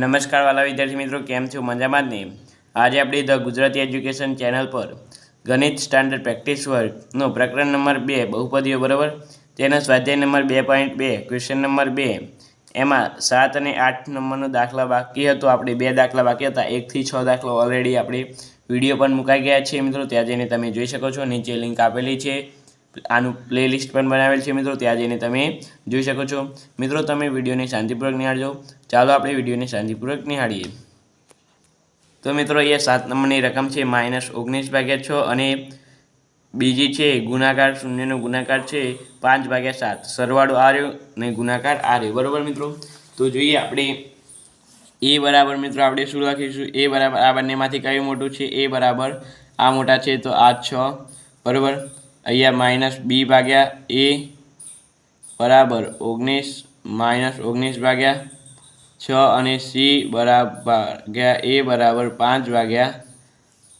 નમસ્કાર વાલા વિદ્યાર્થી મિત્રો, કેમ છો? મજામાં જ નહીં આજે આપણી ધ ગુજરાતી એજ્યુકેશન ચેનલ પર ગણિત સ્ટાન્ડર્ડ પ્રેક્ટિસ વર્કનો પ્રકરણ નંબર બે, બહુપદીઓ, બરાબર? તેનો સ્વાધ્યાય નંબર બે પોઈન્ટ બે, ક્વેશ્ચન નંબર બે. એમાં સાત અને આઠ નંબરનો દાખલા બાકી હતો. આપણે બે દાખલા બાકી હતા. એકથી છ દાખલો ઓલરેડી આપણે વીડિયો પણ મુકાઈ ગયા છે મિત્રો. ત્યાં જઈને તમે જોઈ શકો છો. નીચે લિંક આપેલી છે. આનું પ્લેલિસ્ટ પણ બનાવેલ છે મિત્રો. ત્યાં જઈને તમે જોઈ શકો છો. મિત્રો, તમે વિડીયોને શાંતિપૂર્વક નિહાળજો. ચાલો આપણે વિડીયોને શાંતિપૂર્વક નિહાળીએ. તો મિત્રો, અહીંયા સાત નંબરની રકમ છે, માઇનસ ઓગણીસ ભાગ્યા છ અને બીજી છે, ગુણાકાર શૂન્યનો ગુણાકાર છે, પાંચ ભાગ્યા સાત. સરવાળો આ રહ્યો અને ગુણાકાર આ રહ્યો. બરાબર મિત્રો? તો જોઈએ આપણે એ બરાબર મિત્રો, આપણે શું લખીશું? એ બરાબર આ બંનેમાંથી કયું મોટું છે? એ બરાબર આ મોટા છે, તો આ છ. બરાબર? અહીંયા માઇનસ બી ભાગ્યા એ બરાબર ઓગણીસ, માઇનસ ઓગણીસ ભાગ્યા છ અને સી બરાબર ભાગ્યા એ બરાબર પાંચ ભાગ્યા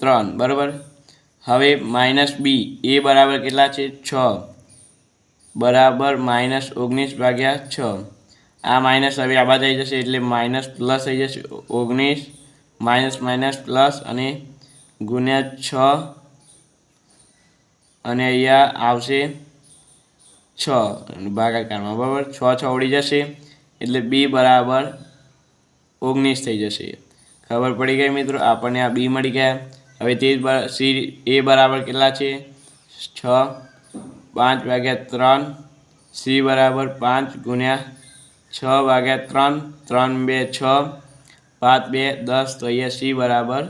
ત્રણ, બરાબર? હવે માઇનસ બી, એ બરાબર કેટલા છે? છ. બરાબર માઇનસ ઓગણીસ ભાગ્યા છ. આ માઇનસ હવે આબા થઈ જશે એટલે માઇનસ પ્લસ થઈ જશે ઓગણીસ, માઇનસ માઇનસ પ્લસ અને ગુણ્યા છ. અને અહીંયા આવશે છ. ભાગાકારમાં, બરાબર? છ છ ઉડી જશે. એટલે બી બરાબર ઓગણીસ થઈ જશે. ખબર પડી ગઈ મિત્રો? આપણને આ બી મળી ગયા. હવે તે સી, એ બરાબર કેટલા છે? છ. પાંચ ભાગ્યા ત્રણ. સી બરાબર પાંચ ગુણ્યા છ ભાગ્યા ત્રણ. ત્રણ, બે, છ. પાંચ, બે, દસ. તો અહીંયા સી બરાબર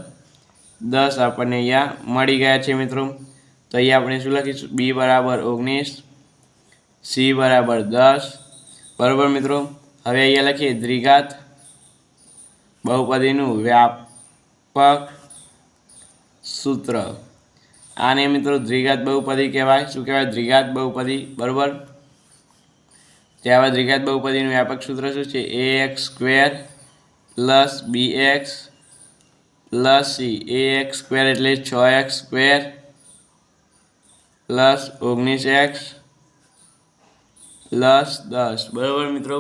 દસ આપણને અહીંયા મળી ગયા છે મિત્રો. તો અહીંયા આપણે શું લખીશું? બી બરાબર ઓગણીસ, સી બરાબર દસ. બરાબર મિત્રો? હવે અહીંયા લખીએ દ્વિઘાત બહુપદીનું વ્યાપક સૂત્ર. આને મિત્રો દ્વિઘાત બહુપદી કહેવાય. શું કહેવાય? દ્વિઘાત બહુપદી. બરાબર? ત્યારબાદ દ્વિઘાત બહુપદીનું વ્યાપક સૂત્ર શું છે? A x square plus b x plus c a x square એટલે છ એક્સ સ્ક્વેર પ્લસ ઓગણીસ એક્સ પ્લસ દસ. બરાબર મિત્રો?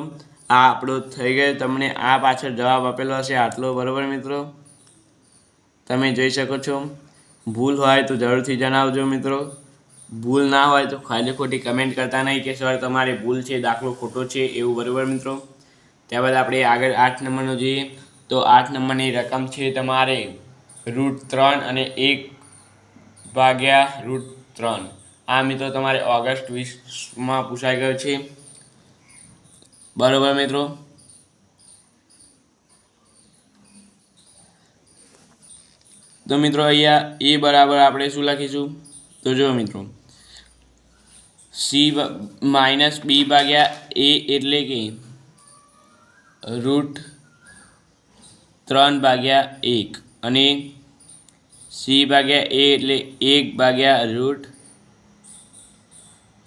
આ આપણો થઈ ગયો. તમને આ પાછળ જવાબ આપેલો હશે આટલો. બરાબર મિત્રો? તમે જોઈ શકો છો. ભૂલ હોય તો જરૂરથી જણાવજો મિત્રો. ભૂલ ના હોય તો ખાલી ખોટી કમેન્ટ કરતા નહીં કે સર તમારી ભૂલ છે, દાખલો ખોટો છે એવું. બરાબર મિત્રો? ત્યારબાદ આપણે આગળ આઠ નંબરનો જોઈએ. તો આઠ નંબરની રકમ છે તમારે રૂટ ત્રણ અને એક ભાગ્યા રૂટ ત્રણ. આ મિત્રો, તમારે ઓગસ્ટ વીસમાં પૂછાઈ ગયો છે. બરોબર મિત્રો? તો મિત્રો, અહીંયા એ બરાબર આપણે શું લખીશું? તો જો મિત્રો, સી માઇનસ બી ભાગ્યા એ એટલે કે રૂટ ત્રણ ભાગ્યા એક. અને સી ભાગ્યા એ એટલે એક ભાગ્યા રૂટ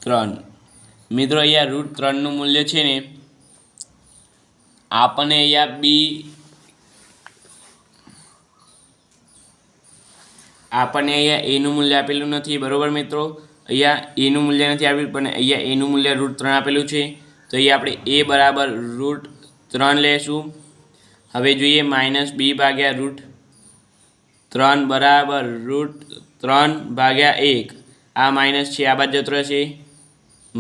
ત્રણ. મિત્રો, અહીંયા રૂટ ત્રણનું મૂલ્ય છે ને આપણને અહીંયા બી આપણને અહીંયા એનું મૂલ્ય આપેલું નથી, બરાબર મિત્રો? અહીંયા એનું મૂલ્ય નથી આપેલું પણ અહીંયા એનું મૂલ્ય રૂટ ત્રણ આપેલું છે. તો અહીંયા આપણે એ બરાબર રૂટ ત્રણ લેશું. હવે જોઈએ માઇનસ બી ભાગ્યા રૂટ ત્રણ બરાબર રૂટ ત્રણ ભાગ્યા એક. આ માઇનસ છે, આ બાજુ જતો રહેશે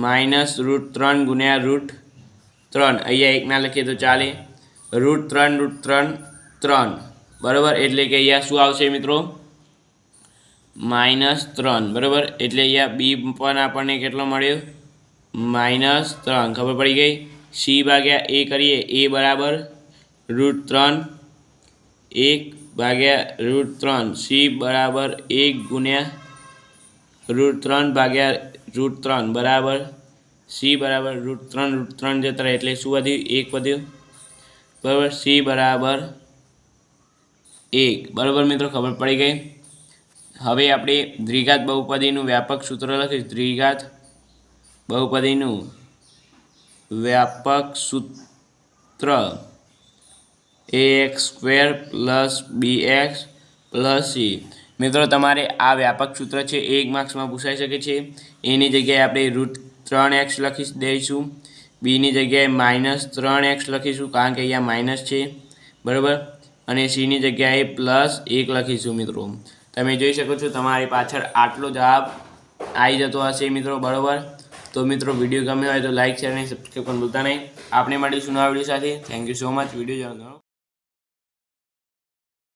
માઇનસ રૂટ ત્રણ ગુણ્યા રૂટ ત્રણ. અહીંયા એકના લખીએ તો ચાલે. રૂટ ત્રણ રૂટ ત્રણ ત્રણ. બરાબર? એટલે કે અહીંયા શું આવશે મિત્રો? માઇનસ ત્રણ. બરાબર? એટલે અહીંયા બી પણ આપણને કેટલો મળ્યો? માઇનસ ત્રણ. ખબર પડી ગઈ? સી ભાગ્યા એ કરીએ. એ બરાબર રૂટ ત્રણ. એક ભાગ્યા રૂટ ત્રણ. સી બરાબર એક ગુણ્યા રૂટ ત્રણ ભાગ્યા રૂટ ત્રણ બરાબર સી બરાબર, રૂટ ત્રણ રૂટ ત્રણ જતા એટલે શું વધ્યું? એક વધ્યું. બરાબર સી બરાબર એક. બરાબર મિત્રો, ખબર પડી ગઈ? હવે આપણે દ્વિઘાત બહુપદીનું વ્યાપક સૂત્ર લખીશું. દ્વિઘાત બહુપદીનું વ્યાપક સૂત્ર a x square plus b x plus c મિત્રો, તમારે આ વ્યાપક સૂત્ર છે એક માર્ક્સમાં પૂછાઈ શકે છે. એની જગ્યાએ આપણે રૂટ ત્રણ એક્સ લખી દઈશું. બીની જગ્યાએ માઇનસ ત્રણ એક્સ લખીશું, કારણ કે અહીંયા માઇનસ છે. બરાબર? અને સીની જગ્યાએ પ્લસ એક લખીશું, મિત્રો. તમે જોઈ શકો છો, તમારી પાછળ આટલો જવાબ આવી જતો હશે, મિત્રો. બરાબર? તો મિત્રો, વીડિયો ગમ્યો હોય તો લાઇક શેર અને સબસ્ક્રાઈબ પણ ભૂલતા નહીં. આપણે મળીશું નવા વીડિયો સાથે. Thank you so much video જોવાનો.